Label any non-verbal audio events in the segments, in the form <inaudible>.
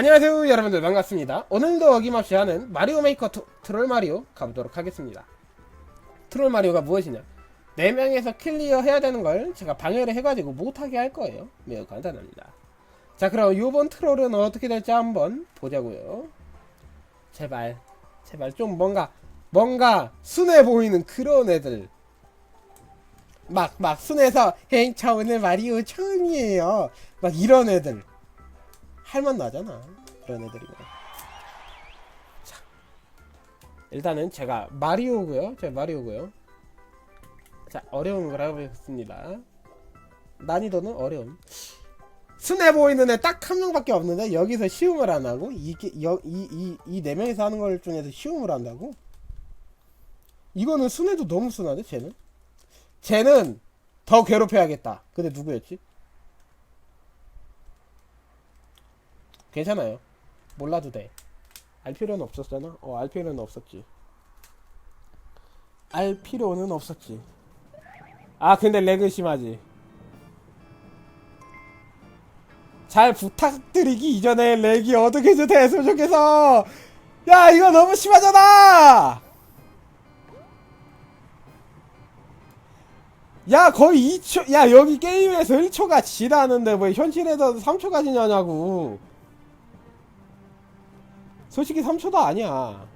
안녕하세요 여러분들. 반갑습니다. 오늘도 어김없이 하는 마리오 메이커 투, 트롤 마리오 가보도록 하겠습니다. 트롤 마리오가 무엇이냐? 4명에서 클리어 해야 되는 걸 제가 방해를 해가지고 못하게 할 거예요. 매우 간단합니다. 자 그럼 요번 트롤은 어떻게 될지 한번 보자고요. 제발 제발 좀 뭔가 뭔가 순해 보이는 그런 애들. 막 막 순해서 헤이 저 오늘 마리오 처음이에요. 막 이런 애들 할만 나잖아 그런 애들이면. 자 일단은 제가 마리오고요. 제가 마리오고요. 자 어려운 걸 해보겠습니다. 난이도는 어려움. 순해 보이는 애 딱 한 명밖에 없는데 여기서 쉬움을 안 하고 이이이네 명이서 하는 걸 중에서 쉬움을 한다고? 이거는 순해도 너무 순하네 쟤는. 쟤는 더 괴롭혀야겠다. 근데 누구였지 괜찮아요. 몰라도 돼. 알 필요는 없었잖아. 어, 알 필요는 없었지. 알 필요는 없었지. 아, 근데 렉은 심하지. 잘 부탁드리기 이전에 렉이 어떻게 좀 됐으면 좋겠어. 야, 이거 너무 심하잖아. 야, 거의 2초, 야, 여기 게임에서 1초가 지나는데 왜 현실에서 3초가 지나냐고. 솔직히 3초도 아니야.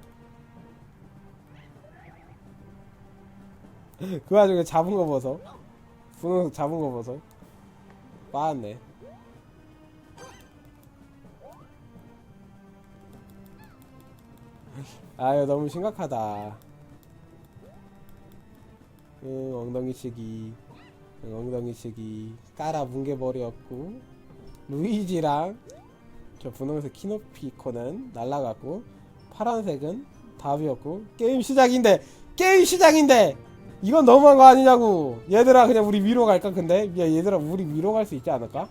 그 와중에 잡은 거 보소. 분홍 잡은 거 보소. 빠았네. 아유 너무 심각하다. 응 엉덩이 치기. 응, 엉덩이 치기. 깔아 뭉개버렸고. 루이지랑 저 분홍색 키노피코는 날라갔고 파란색은 답이었고 게임 시작인데 게임 시작인데! 이건 너무한 거 아니냐고! 얘들아 그냥 우리 위로 갈까 근데? 야 얘들아 우리 위로 갈 수 있지 않을까?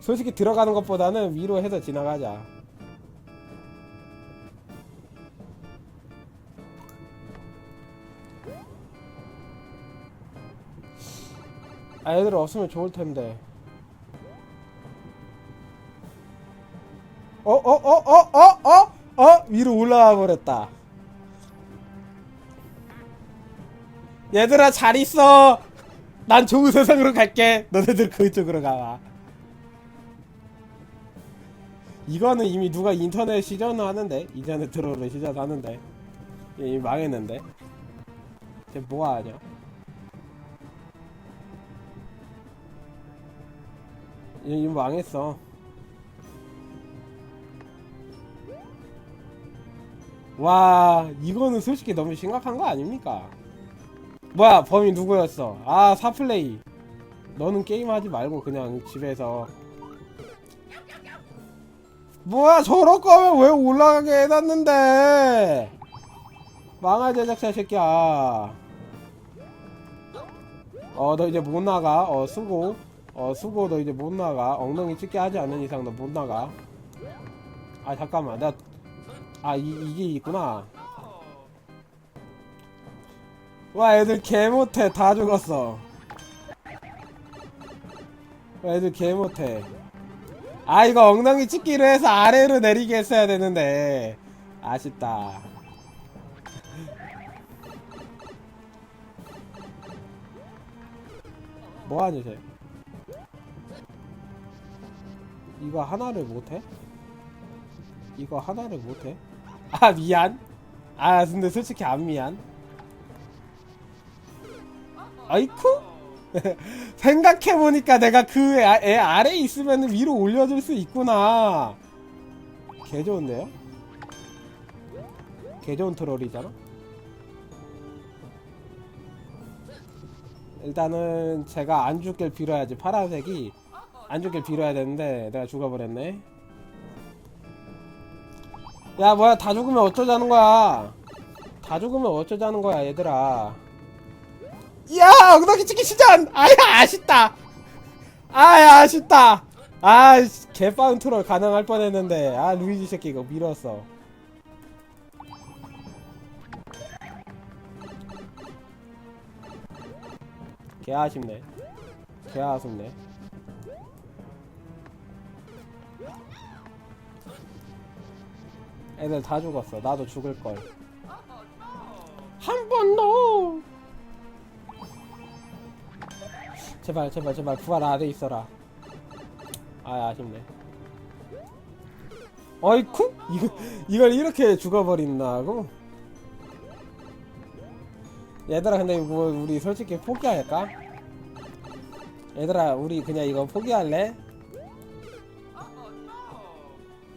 솔직히 들어가는 것보다는 위로 해서 지나가자 아 애들 없으면 좋을 텐데. 어 어 어 어 어 어 어 위로 올라와 버렸다. 얘들아 잘 있어. 난 좋은 세상으로 갈게. 너네들 그쪽으로 가봐. 이거는 이미 누가 인터넷 시전을 하는데 인터넷 들어오는 시전 하는데 이미 망했는데. 쟤 뭐하냐? 얘 망했어. 와, 이거는 솔직히 너무 심각한 거 아닙니까? 뭐야, 범인 누구였어? 아, 사플레이. 너는 게임하지 말고 그냥 집에서. 뭐야, 저럴 거면 왜 올라가게 해놨는데? 망할 제작자 새끼야. 어, 너 이제 못 나가. 어, 수고. 어 수고 너 이제 못 나가. 엉덩이 찍게 하지 않는 이상 너 못 나가. 아 잠깐만. 나아 이게 있구나. 와 애들 개 못해. 다 죽었어. 와 애들 개 못해. 아 이거 엉덩이 찍기로 해서 아래로 내리게 했어야 되는데. 아쉽다. 뭐하니 쟤 이거 하나를 못해? 이거 하나를 못해? <laughs> 아 미안 아 근데 솔직히 안 미안 아이쿠? <laughs> 생각해보니까 내가 그 애 아래에 있으면 위로 올려줄 수 있구나 개 좋은데요? 개 좋은 트롤이잖아? 일단은 제가 안 죽길 빌어야지 파란색이 안 죽길 빌어야 되는데 내가 죽어버렸네. 야 뭐야 다 죽으면 어쩌자는 거야? 다 죽으면 어쩌자는 거야 얘들아. 야 엉덩이 찍기 시전! 아야 아쉽다. 아야 아쉽다. 아 개빠운 트롤 가능할 뻔했는데. 아 루이지 새끼 이거 밀었어. 개 아쉽네. 개 아쉽네. 애들 다 죽었어. 나도 죽을 걸. 한 번 더. 제발 제발 제발 부활 안에 있어라. 아 아쉽네. 어이쿠 이거 이걸 이렇게 죽어버린다고? 얘들아 근데 뭐 우리 솔직히 포기할까? 얘들아 우리 그냥 이거 포기할래?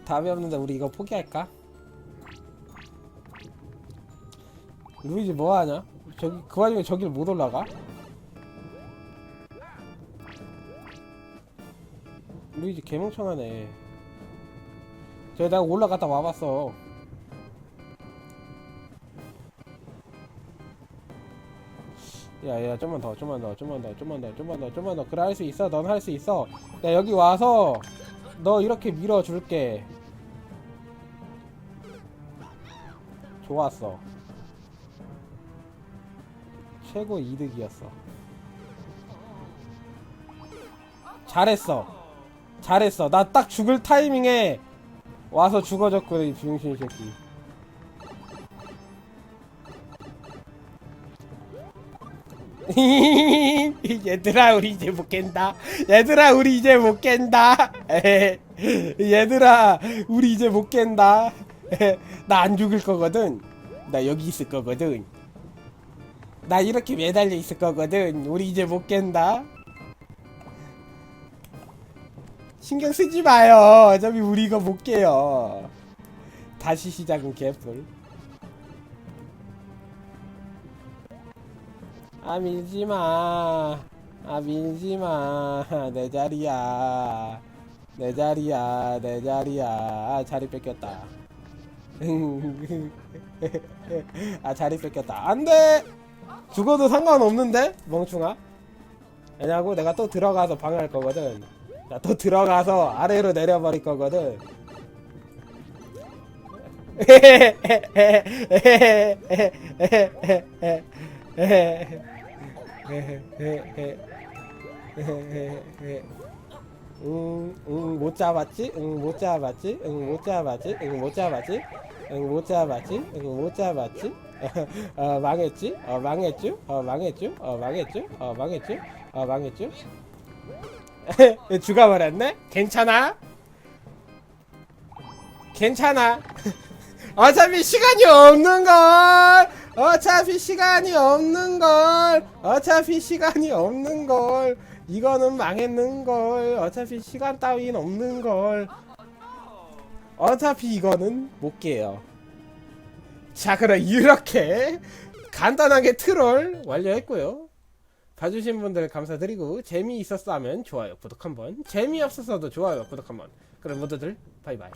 답이 없는데 우리 이거 포기할까? 루이지 뭐하냐? 저기 그 와중에 저길 못 올라가? 루이지 개멍청하네. 저 내가 올라갔다 와봤어. 야야 좀만 더 좀만 더 좀만 더 좀만 더 좀만 더 좀만 더. 그래 할 수 있어. 넌 할 수 있어. 야 여기 와서 너 이렇게 밀어줄게. 좋았어 최고 이득이었어. 잘했어. 잘했어. 나 딱 죽을 타이밍에 와서 죽어줬거든 이 비용신 새끼. <laughs> 얘들아 우리 이제 못 깬다. 얘들아 우리 이제 못 깬다. <laughs> 얘들아 우리 이제 못 깬다. <laughs> 나 안 죽을 거거든. 나 여기 있을 거거든 나 이렇게 매달려 있을 거거든. 우리 이제 못 깬다. 신경 쓰지 마요. 어차피 우리 이거 못 깨요. 다시 시작은 개뿔. 아 밀지 마. 아 밀지 마. 내 자리야. 내 자리야. 내 자리야. 아 자리 뺏겼다. <laughs> 아 자리 뺏겼다. 안돼 죽어도 상관없는데 멍충아 왜냐고 내가 또 들어가서 방해할 거거든 자또 들어가서 아래로 내려버릴 거거든 응, 응, 못 잡았지? 응, 못 잡았지? 응, 못 잡았지? 응, 못 잡았지? 응, 못 잡았지? 응, 못 잡았지? <laughs> 어, 망했지? 어, 망했죠? 어, 망했죠? 어, 망했죠? 어, 망했죠? 어, 망했죠? <laughs> 죽어버렸네? 괜찮아? 괜찮아. <laughs> 어차피 시간이 없는 걸. 어차피 시간이 없는 걸. 어차피 시간이 없는 걸. 이거는 망했는 걸. 어차피 시간 따윈 없는 걸. 어차피 이거는 못 깨요. 자, 그럼 이렇게 간단하게 트롤 완료했고요. 봐주신 분들 감사드리고 재미있었다면 좋아요 구독 한번 재미없었어도 좋아요 구독 한번 그럼 모두들 바이바이